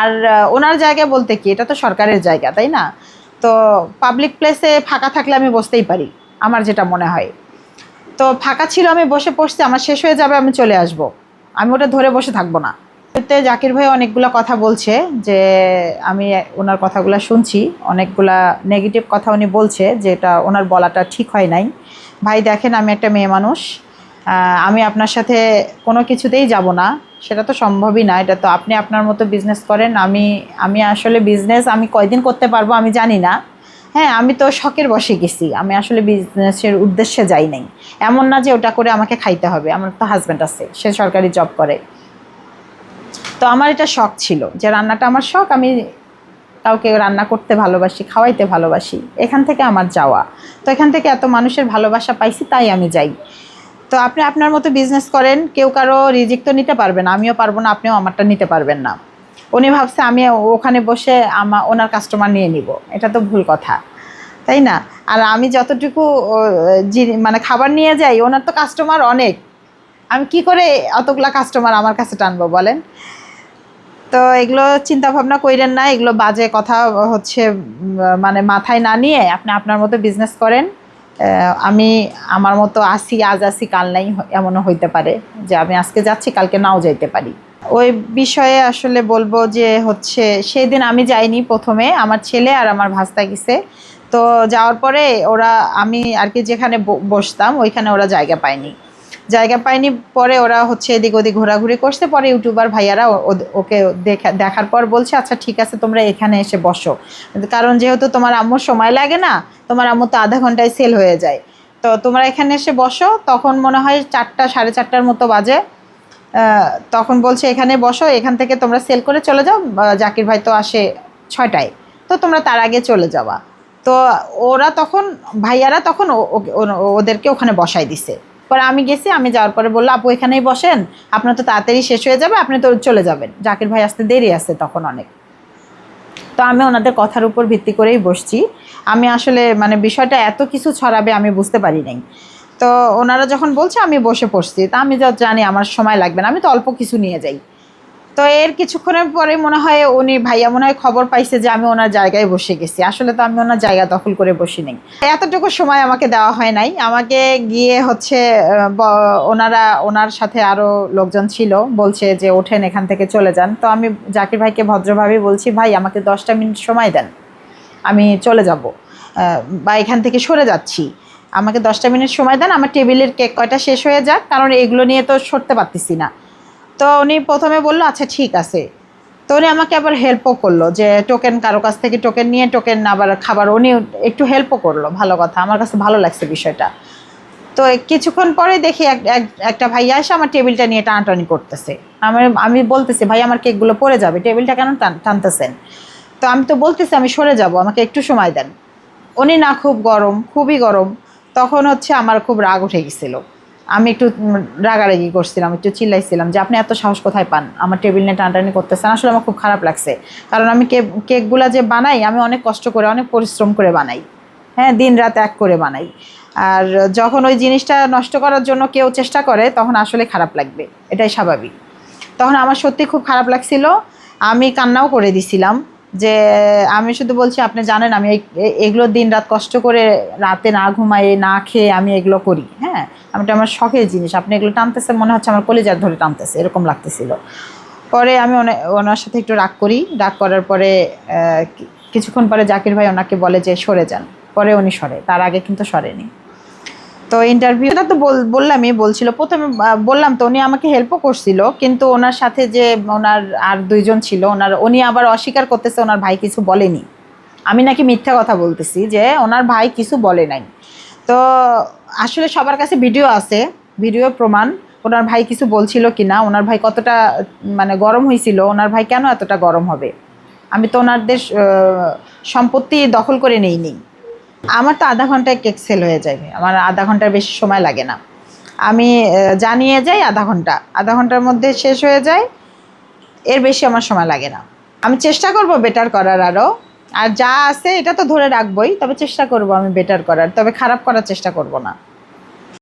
আর ওনার জায়গা বলতে কি, এটা তো সরকারের জায়গা, তাই না? তো পাবলিক প্লেসে ফাঁকা থাকলে আমি বসতেই পারি, আমার যেটা মনে হয়। তো ফাঁকা ছিল, আমি বসে পড়ছি, আমার শেষ হয়ে যাবে, আমি চলে আসব। আমি ওটা ধরে বসে থাকব না। এতে জাকির ভাই অনেকগুলো কথা বলছে, যে আমি ওনার কথাগুলো শুনছি, অনেকগুলা নেগেটিভ কথা উনি বলছে যে এটা ওনার বলাটা ঠিক হয় নাই। ভাই, দেখেন, আমি একটা মেয়ে মানুষ আমি আপনার সাথে কোনো কিছুতেই যাব না। সেটা তো সম্ভবই না। এটা তো আপনি আপনার মতো বিজনেস করেন। আমি আমি আসলে বিজনেস আমি কয়দিন করতে পারব আমি জানি না। হ্যাঁ আমি তো শখের বসে গেছি। আমি আসলে বিজনেসের উদ্দেশ্যে যাই নাই। এমন না যে ওটা করে আমাকে খাইতে হবে। আমার তো হাজব্যান্ড আছে। সে সরকারি জব করে। তো আমার এটা শখ ছিল যে রান্নাটা আমার শখ। আমি কাউকে রান্না করতে ভালোবাসি, খাওয়াইতে ভালোবাসি। এখান থেকে আমার যাওয়া। তো এখান থেকে এত মানুষের ভালোবাসা পাইছি, তাই আমি যাই। তো আপনি আপনার মতো বিজনেস করেন কেউ কারও রিজিক তো নিতে পারবেন না, আমিও পারব না আপনিও আমারটা নিতে পারবেন না। উনি ভাবছে আমি ওখানে বসে আমার ওনার কাস্টমার নিয়ে নিব এটা তো ভুল কথা তাই না? আর আমি যতটুকু মানে খাবার নিয়ে যাই ওনার তো কাস্টমার অনেক। আমি কি করে অতগুলা কাস্টমার আমার কাছে টানবো বলেন? তো এগুলো চিন্তা ভাবনা না এগুলো বাজে কথা হচ্ছে মানে মাথায় না নিয়ে আপনি আপনার মতো বিজনেস করেন। আমি আমার মতো আসি, আজ আসি, কাল নাই এমনও হইতে পারে যে আমি আজকে যাচ্ছি, কালকে নাও যাইতে পারি। ওই বিষয়ে আসলে বলব যে হচ্ছে সেই দিন আমি যাইনি প্রথমে, আমার ছেলে আর আমার ভাস্তা গেছে। তো যাওয়ার পরে ওরা, আমি আর কি যেখানে বসতাম, ওইখানে ওরা জায়গা পায়নি। জায়গা পায়নি, পরে ওরা হচ্ছে এদিক ওদিক ঘোরাঘুরি করছে, পরে ইউটিউবার ভাইয়ারা ওকে দেখা দেখার পর বলছে আচ্ছা ঠিক আছে, তোমরা এখানে এসে বসো। কারণ যেহেতু তোমার আম্মুর সময় লাগে না, তোমার আম্মু তো আধা ঘন্টায় সেল হয়ে যায়। তো তোমরা এখানে এসে বসো, তখন মনে হয় চারটা, সাড়ে চারটার মতো বাজে। তখন বলছে, এখানে বসো, এখান থেকে তোমরা সেল করে চলে যাও জাকির ভাই তো আসে ছয়টায়, তো তোমরা তার আগে চলে যাওয়া তো ওরা তখন, ভাইয়ারা তখন ওদেরকে ওখানে বসাই দিছে। পরে আমি গেছি, আমি যাওয়ার পরে বলল, আপু, এখানেই বসেন, আপনার তো তাড়াতাড়ি শেষ হয়ে যাবে, আপনি তো চলে যাবেন। জাকির ভাই আসতে দেরি আছে তখন অনেক। তো আমি ওনাদের কথার উপর ভিত্তি করেই বসছি। আমি আসলে মানে বিষয়টা এত কিছু ছড়াবে আমি বুঝতে পারি নাই। তো ওনারা যখন বলছে, আমি বসে পড়ছি। তা আমি যা জানি, আমার সময় লাগবে না, আমি তো অল্প কিছু নিয়ে যাই। তো এর কিছুক্ষণের পরে মনে হয় উনি ভাইয়া মনে হয় খবর পাইছে যে আমি ওনার জায়গায় বসে গেছি। আসলে তো আমি ওনার জায়গা দখল করে বসি নেই। এতটুকু সময় আমাকে দেওয়া হয় নাই। আমাকে গিয়ে হচ্ছে ওনারা, ওনার সাথে আরও লোকজন ছিল, বলছে যে ওঠেন, এখান থেকে চলে যান। তো আমি জাকির ভাইকে ভদ্রভাবে বলছি, ভাই, আমাকে দশটা মিনিট সময় দেন। আমি চলে যাব। বা এখান থেকে সরে যাচ্ছি। আমাকে দশটা মিনিট সময় দেন। আমার টেবিলের কেক কয়টা শেষ হয়ে যাক, কারণ এগুলো নিয়ে তো সরতে পারতেছি না। তো উনি প্রথমে বলল আচ্ছা ঠিক আছে। তো উনি আমাকে আবার হেল্পও করল যে টোকেন কারও কাছ থেকে টোকেন নিয়ে টোকেন আবার খাবার উনি একটু হেল্পও করল, ভালো কথা। আমার কাছে ভালো লাগছে বিষয়টা। তো কিছুক্ষণ পরে দেখি এক- এক- একটা ভাইয়া এসে আমার টেবিলটা নিয়ে টানাটানি করতেছে। আমার আমি বলতেছি, ভাই, আমার কেকগুলো পড়ে যাবে, টেবিলটা কেন টান- টানতেছেন? তো আমি তো বলতেছি, আমি সরে যাব, আমাকে একটু সময় দেন। উনি না খুব গরম, খুবই গরম। তখন হচ্ছে আমার খুব রাগ উঠে গেছিল। আমি একটু রাগারাগি করছিলাম, একটু চিল্লাইছিলাম যে আপনি এত সাহস কোথায় পান? আমার টেবিল নিয়ে টানটানি করতেছেন, আসলে আমার খুব খারাপ লাগছে। কারণ আমি কেক, কেকগুলা যে বানাই, আমি অনেক কষ্ট করে, অনেক পরিশ্রম করে বানাই। হ্যাঁ দিন রাত এক করে বানাই। আর যখন ওই জিনিসটা নষ্ট করার জন্য কেউ চেষ্টা করে, তখন আসলে খারাপ লাগবে। এটাই স্বাভাবিক। তখন আমার সত্যি খুব খারাপ লাগছিল। আমি কান্নাও করে দিছিলাম। যে, আমি শুধু বলছি, আপনি জানেন, আমি এগুলো দিন রাত কষ্ট করে রাতে না ঘুমাই, না খেয়ে আমি এগুলো করি হ্যাঁ? আমি এটা আমার শখের জিনিস। আপনি এগুলো টানতেছে মনে হচ্ছে আমার কলিজার ধরে টানতেছে, এরকম লাগতেছিল। পরে আমি ওনা- ওনার সাথে একটু রাগ করি। রাগ করার পরে কিছুক্ষণ পরে জাকির ভাই ওনাকে বলে যে, সরে যান। পরে উনি সরে, তার আগে কিন্তু সরেনি। তো ইন্টারভিউটা তো বল- বললামই, বলছিল। প্রথমে বললাম তো উনি আমাকে হেল্পও করছিল, কিন্তু ওনার সাথে যে ওনার আর দুইজন ছিল, ওনার, উনি আবার অস্বীকার করতেছে, ওনার ভাই কিছু বলেনি। আমি নাকি মিথ্যা কথা বলতেছি যে ওনার ভাই কিছু বলে নাই। তো আসলে সবার কাছে ভিডিও আছে ভিডিও প্রমাণ, ওনার ভাই কিছু বলছিল কি না ওনার ভাই কতটা মানে গরম হয়েছিল ওনার ভাই কেন এতটা গরম হবে? আমি তো ওনারদের সম্পত্তি দখল করে নেই নেই আমার তো আধা ঘন্টায় কেক সেল হয়ে যাবে আমার আধা ঘণ্টার বেশি সময় লাগে না। আমি জানিয়ে যাই আধা ঘণ্টা। আধা ঘণ্টার মধ্যে শেষ হয়ে যায়, এর বেশি আমার সময় লাগে না। আমি চেষ্টা করব বেটার করার আরও আর যা আছে এটা তো ধরে রাখবই, তবে চেষ্টা করব আমি বেটার করার। তবে খারাপ করার চেষ্টা করব না।